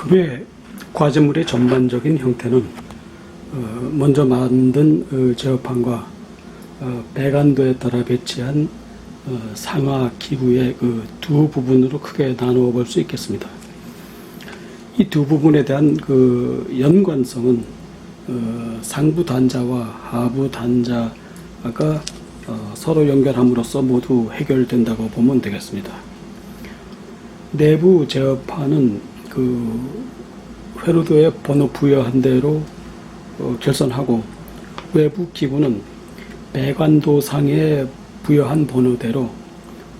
급의 과제물의 전반적인 형태는 어, 먼저 만든 어, 제어판과 어, 배관도에 따라 배치한 어, 상하 기구의 그두 부분으로 크게 나누어 볼 수 있겠습니다. 이 두 부분에 대한 그 연관성은 어, 상부 단자와 하부 단자가 어, 서로 연결함으로써 모두 해결된다고 보면 되겠습니다. 내부 제어판은 그 회로도에 번호 부여한 대로 어, 결선하고 외부 기구는 배관도상에 부여한 번호대로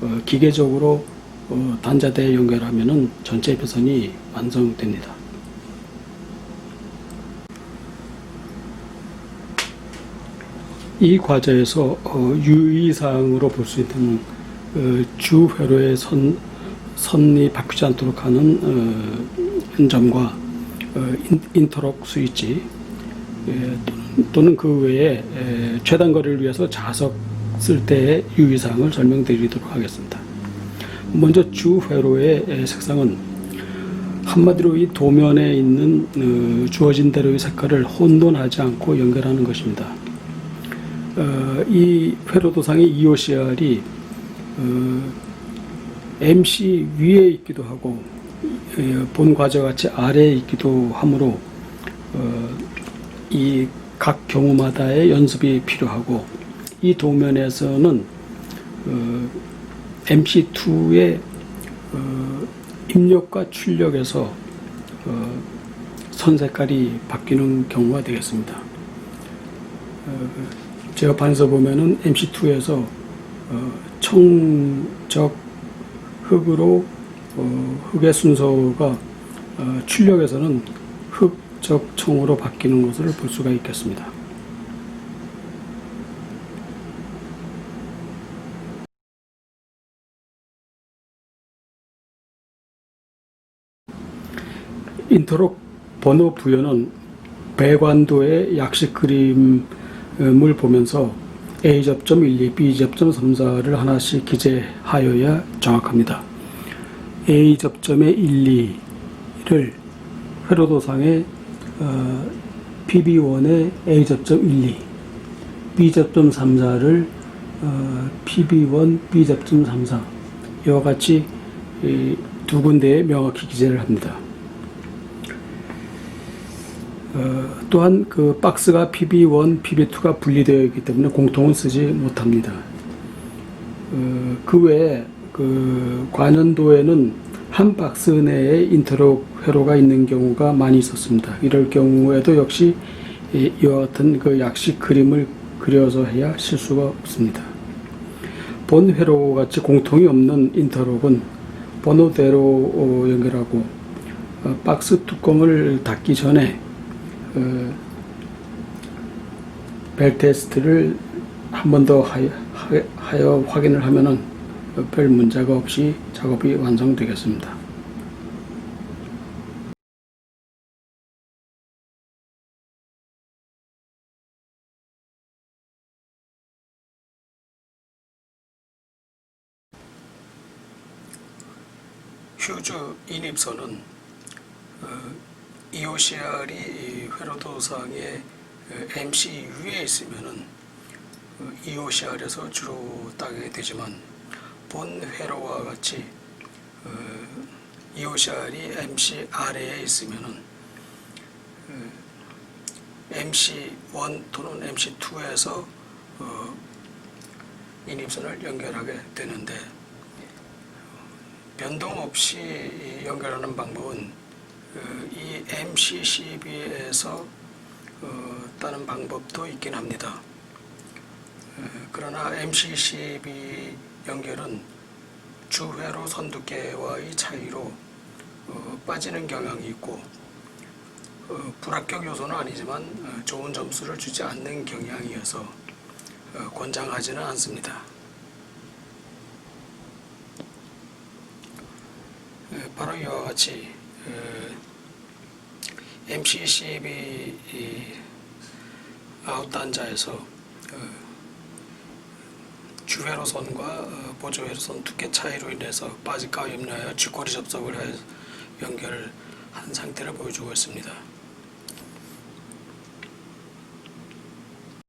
어, 기계적으로 어, 단자대에 연결하면은 전체 배선이 완성됩니다. 이 과제에서 어, 유의사항으로 볼 수 있는 어, 주 회로의 선 선이 바뀌지 않도록 하는 어, 점과 어, 인, 인터럭 스위치 예, 또는, 그 외에 에, 최단 거리를 위해서 자석 쓸 때의 유의사항을 설명드리도록 하겠습니다. 먼저 주 회로의 에, 색상은 한마디로 이 도면에 있는 어, 주어진 대로의 색깔을 혼돈하지 않고 연결하는 것입니다. 어, 이 회로 도상의 EOCR이 어, MC 위에 있기도 하고 어, 본 과제와 같이 아래에 있기도 하므로 어, 이각 경우마다의 연습이 필요하고 이 도면에서는 어, MC2의 어, 입력과 출력에서 어, 선 색깔이 바뀌는 경우가 되겠습니다. 어, 제가 반서 보면은 MC2에서 어, 청적 흑으로 어, 흑의 순서가 어, 출력에서는 흑적 청으로 바뀌는 것을 볼 수가 있겠습니다. 인터록 번호 부여는 배관도의 약식 그림을 보면서 A 접점 1, 2, B 접점 3, 4를 하나씩 기재하여야 정확합니다. A 접점의 1, 2를 회로도상의 어, PB1의 A 접점 1, 2, B 접점 3, 4를 어, PB1, B 접점 3, 4 이와 같이 이두 군데에 명확히 기재를 합니다. 어, 또한 그 박스가 PB1, PB2가 분리되어 있기 때문에 공통은 쓰지 못합니다. 어, 그 외에 그 관연도에는 한 박스 내에 인터록 회로가 있는 경우가 많이 있었습니다. 이럴 경우에도 역시 이- 이와 같은 그 약식 그림을 그려서 해야 실수가 없습니다. 본 회로 같이 공통이 없는 인터록은 번호대로 어, 연결하고 어, 박스 뚜껑을 닫기 전에 어, 벨 테스트를 한 번 더 하여, 하여- 확인을 하면은 어, 별 문제가 없이 작업이 완성되겠습니다. 휴즈 인입선은 어, EOCR이 회로도상의 어, MC 위에 있으면은 어, EOCR에서 주로 따게 되지만 본 회로와 같이 어, EOCR이 MC 아래에 있으면은 어, MC1 또는 MC2에서 어, 인입선을 연결하게 되는데 변동 없이 연결하는 방법은 어, 이 MCCB에서 어, 따는 방법도 있긴 합니다. 어, 그러나 MCCB 연결은 주회로 선두께와의 차이로 어, 빠지는 경향이 있고 어, 불합격 요소는 아니지만 어, 좋은 점수를 주지 않는 경향이어서 어, 권장하지는 않습니다. 에, 바로 이와 같이 MCCB 아웃 단자에서 어, 주회로선과 어, 보조회로선 두께 차이로 인해서 빠질까 염려하여 쥐꼬리 접속을 해 연결을 한 상태를 보여주고 있습니다.